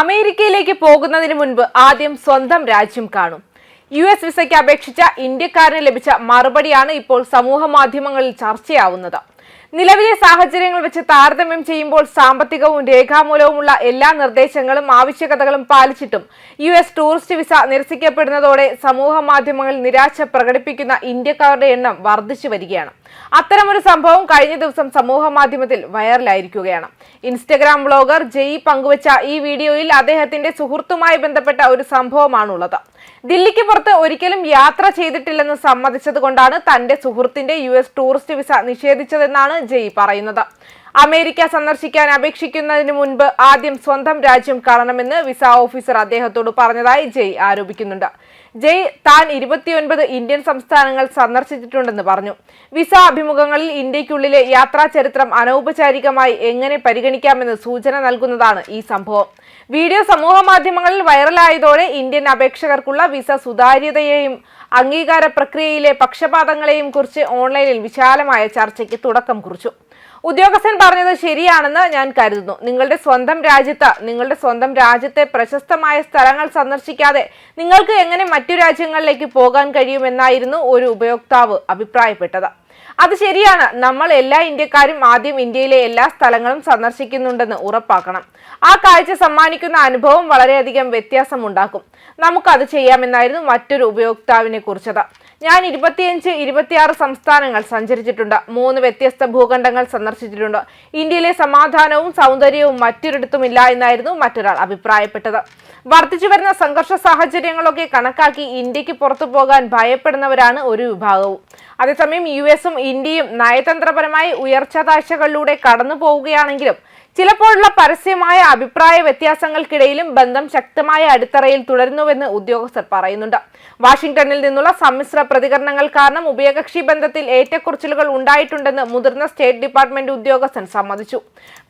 അമേരിക്കയിലേക്ക് പോകുന്നതിന് മുൻപ് ആദ്യം സ്വന്തം രാജ്യം കാണും. യു എസ് വിസയ്ക്ക് അപേക്ഷിച്ച ഇന്ത്യക്കാരന് ലഭിച്ച മറുപടിയാണ് ഇപ്പോൾ സമൂഹ മാധ്യമങ്ങളിൽ ചർച്ചയാവുന്നത്. നിലവിലെ സാഹചര്യങ്ങൾ വെച്ച് താരതമ്യം ചെയ്യുമ്പോൾ സാമ്പത്തികവും രേഖാമൂലവുമുള്ള എല്ലാ നിർദ്ദേശങ്ങളും ആവശ്യകതകളും പാലിച്ചിട്ടും യു എസ് ടൂറിസ്റ്റ് വിസ നിരസിക്കപ്പെടുന്നതോടെ സമൂഹ മാധ്യമങ്ങളിൽ നിരാശ പ്രകടിപ്പിക്കുന്ന ഇന്ത്യക്കാരുടെ എണ്ണം വർദ്ധിച്ചു വരികയാണ്. അത്തരമൊരു സംഭവം കഴിഞ്ഞ ദിവസം സമൂഹ മാധ്യമത്തിൽ വൈറലായിരിക്കുകയാണ്. ഇൻസ്റ്റഗ്രാം ബ്ലോഗർ ജെയ് പങ്കുവച്ച ഈ വീഡിയോയിൽ അദ്ദേഹത്തിന്റെ സുഹൃത്തുമായി ബന്ധപ്പെട്ട ഒരു സംഭവമാണുള്ളത്. ദില്ലിക്ക് പുറത്ത് ഒരിക്കലും യാത്ര ചെയ്തിട്ടില്ലെന്ന് സമ്മതിച്ചതുകൊണ്ടാണ് തന്റെ സുഹൃത്തിന്റെ യു എസ് ടൂറിസ്റ്റ് വിസ നിഷേധിച്ചതെന്നാണ് ജയ് പറയുന്നത്. അമേരിക്ക സന്ദർശിക്കാൻ അപേക്ഷിക്കുന്നതിന് മുൻപ് ആദ്യം സ്വന്തം രാജ്യം കാണണമെന്ന് വിസ ഓഫീസർ അദ്ദേഹത്തോട് പറഞ്ഞതായി ജയ് ആരോപിക്കുന്നുണ്ട്. ജയ് താൻ ഇരുപത്തിയൊൻപത് ഇന്ത്യൻ സംസ്ഥാനങ്ങൾ സന്ദർശിച്ചിട്ടുണ്ടെന്ന് പറഞ്ഞു. വിസ അഭിമുഖങ്ങളിൽ ഇന്ത്യക്കുള്ളിലെ യാത്രാ ചരിത്രം അനൗപചാരികമായി എങ്ങനെ പരിഗണിക്കാമെന്ന് സൂചന നൽകുന്നതാണ് ഈ സംഭവം. വീഡിയോ സമൂഹ മാധ്യമങ്ങളിൽ വൈറലായതോടെ ഇന്ത്യൻ അപേക്ഷകർക്കുള്ള വിസ സുതാര്യതയെയും അംഗീകാര പ്രക്രിയയിലെ പക്ഷപാതങ്ങളെയും കുറിച്ച് ഓൺലൈനിൽ വിശാലമായ ചർച്ചയ്ക്ക് തുടക്കം കുറിച്ചു. ഉദ്യോഗസ്ഥൻ പറഞ്ഞത് ശരിയാണെന്ന് ഞാൻ കരുതുന്നു. നിങ്ങളുടെ സ്വന്തം രാജ്യത്ത് നിങ്ങളുടെ സ്വന്തം രാജ്യത്തെ പ്രശസ്തമായ സ്ഥലങ്ങൾ സന്ദർശിക്കാതെ നിങ്ങൾക്ക് എങ്ങനെ മറ്റു രാജ്യങ്ങളിലേക്ക് പോകാൻ കഴിയുമെന്നായിരുന്നു ഒരു ഉപയോക്താവ് അഭിപ്രായപ്പെട്ടത്. അത് ശരിയാണ്. നമ്മൾ എല്ലാ ഇന്ത്യക്കാരും ആദ്യം ഇന്ത്യയിലെ എല്ലാ സ്ഥലങ്ങളും സന്ദർശിക്കുന്നുണ്ടെന്ന് ഉറപ്പാക്കണം. ആ കാഴ്ച സമ്മാനിക്കുന്ന അനുഭവം വളരെയധികം വ്യത്യാസമുണ്ടാക്കും. നമുക്കത് ചെയ്യാമെന്നായിരുന്നു മറ്റൊരു ഉപയോക്താവിനെ കുറിച്ചത്. ഞാൻ ഇരുപത്തിയഞ്ച് ഇരുപത്തിയാറ് സംസ്ഥാനങ്ങൾ സഞ്ചരിച്ചിട്ടുണ്ട്. മൂന്ന് വ്യത്യസ്ത ഭൂഖണ്ഡങ്ങൾ സന്ദർശിച്ചിട്ടുണ്ട്. ഇന്ത്യയിലെ സമാധാനവും സൗന്ദര്യവും മറ്റൊരിടത്തുമില്ല എന്നായിരുന്നു മറ്റൊരാൾ അഭിപ്രായപ്പെട്ടത്. വർദ്ധിച്ചു വരുന്ന സംഘർഷ സാഹചര്യങ്ങളൊക്കെ കണക്കാക്കി ഇന്ത്യയ്ക്ക് പുറത്തു പോകാൻ ഭയപ്പെടുന്നവരാണ് ഒരു വിഭാഗവും. അതേസമയം യു എസും ഇന്ത്യയും നയതന്ത്രപരമായി ഉയർച്ച താഴ്ചകളിലൂടെ കടന്നു പോവുകയാണെങ്കിലും ചിലപ്പോഴുള്ള പരസ്യമായ അഭിപ്രായ വ്യത്യാസങ്ങൾക്കിടയിലും ബന്ധം ശക്തമായ അടിത്തറയിൽ തുടരുന്നുവെന്ന് ഉദ്യോഗസ്ഥർ പറയുന്നുണ്ട്. വാഷിംഗ്ടണിൽ നിന്നുള്ള സമ്മിശ്ര പ്രതികരണങ്ങൾ കാരണം ഉഭയകക്ഷി ബന്ധത്തിൽ ഏറ്റക്കുറച്ചിലുകൾ ഉണ്ടായിട്ടുണ്ടെന്ന് മുതിർന്ന സ്റ്റേറ്റ് ഡിപ്പാർട്ട്മെന്റ് ഉദ്യോഗസ്ഥൻ സമ്മതിച്ചു.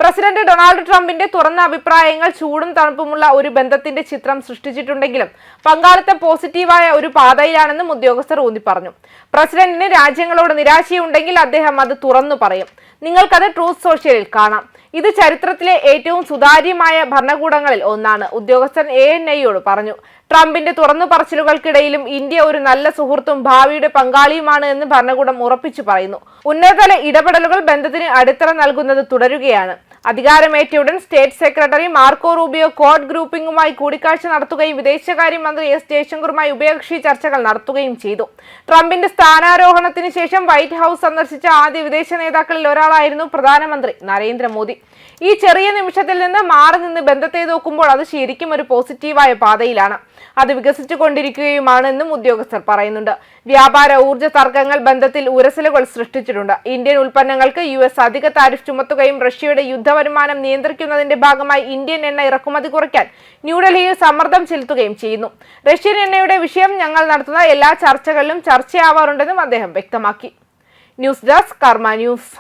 പ്രസിഡന്റ് ഡൊണാൾഡ് ട്രംപിന്റെ തുറന്ന അഭിപ്രായങ്ങൾ ചൂടും തണുപ്പുമുള്ള ഒരു ബന്ധത്തിന്റെ ചിത്രം സൃഷ്ടിച്ചിട്ടുണ്ടെങ്കിലും പങ്കാളിത്തം പോസിറ്റീവായ ഒരു പാതയിലാണെന്നും ഉദ്യോഗസ്ഥർ ഊന്നി പറഞ്ഞു പ്രസിഡന്റിന് രാജ്യങ്ങളോട് നിരാശയുണ്ടെങ്കിൽ അദ്ദേഹം അത് തുറന്നു പറയും. നിങ്ങൾക്കത് ട്രൂത്ത് സോഷ്യലിൽ കാണാം. ഇത് ചരിത്രത്തിലെ ഏറ്റവും സുതാര്യമായ ഭരണകൂടങ്ങളിൽ ഒന്നാണ് ഉദ്യോഗസ്ഥൻ എ എൻ ഐയോട് പറഞ്ഞു. ട്രംപിന്റെ തുറന്നു പറച്ചിലുകൾക്കിടയിലും ഇന്ത്യ ഒരു നല്ല സുഹൃത്തും ഭാവിയുടെ പങ്കാളിയുമാണ് എന്ന് ഭരണകൂടം ഉറപ്പിച്ചു പറയുന്നു. ഉന്നതതല ഇടപെടലുകൾ ബന്ധത്തിന് അടിത്തറ നൽകുന്നത് തുടരുകയാണ്. അധികാരമേറ്റയുടൻ state secretary Marco Rubio Quad ഗ്രൂപ്പിംഗുമായി കൂടിക്കാഴ്ച നടത്തുകയും വിദേശകാര്യമന്ത്രി എസ് ജയശങ്കറുമായി ഉഭയകക്ഷി ചർച്ചകൾ നടത്തുകയും ചെയ്തു. ട്രംപിന്റെ സ്ഥാനാരോഹണത്തിന് ശേഷം വൈറ്റ് ഹൌസ് സന്ദർശിച്ച ആദ്യ വിദേശ നേതാക്കളിൽ ഒരാളായിരുന്നു പ്രധാനമന്ത്രി നരേന്ദ്രമോദി. ഈ ചെറിയ നിമിഷത്തിൽ നിന്ന് മാറി നിന്ന് ബന്ധത്തെ നോക്കുമ്പോൾ അത് ശരിക്കും ഒരു പോസിറ്റീവായ പാതയിലാണ്. അത് വികസിച്ചുകൊണ്ടിരിക്കുകയുമാണെന്നും ഉദ്യോഗസ്ഥർ പറയുന്നുണ്ട്. വ്യാപാര ഊർജ തർക്കങ്ങൾ ബന്ധത്തിൽ ഉരസലുകൾ സൃഷ്ടിച്ചിട്ടുണ്ട്. ഇന്ത്യൻ ഉൽപ്പന്നങ്ങൾക്ക് യു എസ് അധിക താരിഫ് ചുമത്തുകയും റഷ്യയുടെ യുദ്ധവരുമാനം നിയന്ത്രിക്കുന്നതിന്റെ ഭാഗമായി ഇന്ത്യൻ എണ്ണ ഇറക്കുമതി കുറയ്ക്കാൻ ന്യൂഡൽഹിയിൽ സമ്മർദ്ദം ചെലുത്തുകയും ചെയ്യുന്നു. റഷ്യൻ എണ്ണയുടെ വിഷയം ഞങ്ങൾ നടത്തുന്ന എല്ലാ ചർച്ചകളിലും ചർച്ചയാവാറുണ്ടെന്നും അദ്ദേഹം വ്യക്തമാക്കി. News desk Karma news.